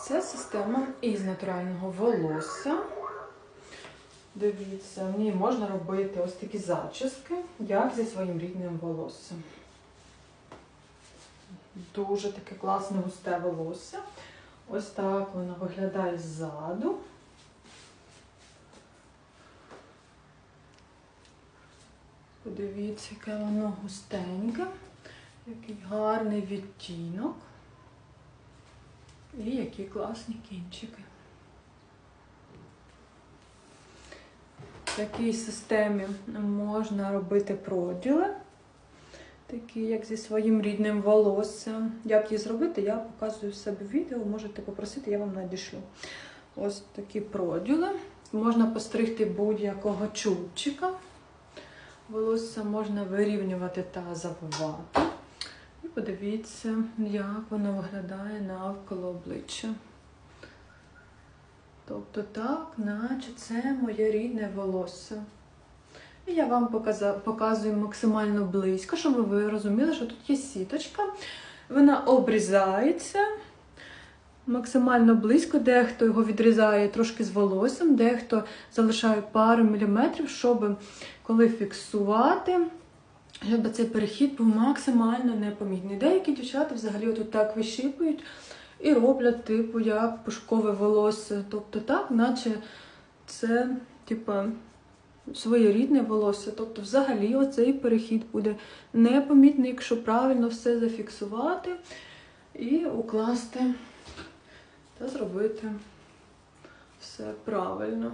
Це система із натурального волосся. Дивіться, в ній можна робити ось такі зачіски, як зі своїм рідним волоссям. Дуже таке класне густе волосся. Ось так воно виглядає ззаду. Подивіться, яке воно густеньке, який гарний відтінок. І які класні кінчики. В такій системі можна робити проділи, такі як зі своїм рідним волоссям. Як її зробити, я показую в себе відео, можете попросити, я вам надішлю. Ось такі проділи. Можна постригти будь-якого чубчика. Волосся можна вирівнювати та завивати. Подивіться, як воно виглядає навколо обличчя. Тобто так, наче це моє рідне волосся. І я вам показую максимально близько, щоб ви розуміли, що тут є сіточка. Вона обрізається максимально близько. Дехто його відрізає трошки з волоссям, дехто залишає пару міліметрів, щоб коли фіксувати, щоб цей перехід був максимально непомітний. Деякі дівчата взагалі отут так вищипують і роблять, типу, як пушкове волосся. Тобто так, наче це, типа, своєрідне волосся. Тобто, взагалі, оцей перехід буде непомітний, якщо правильно все зафіксувати і укласти та зробити все правильно.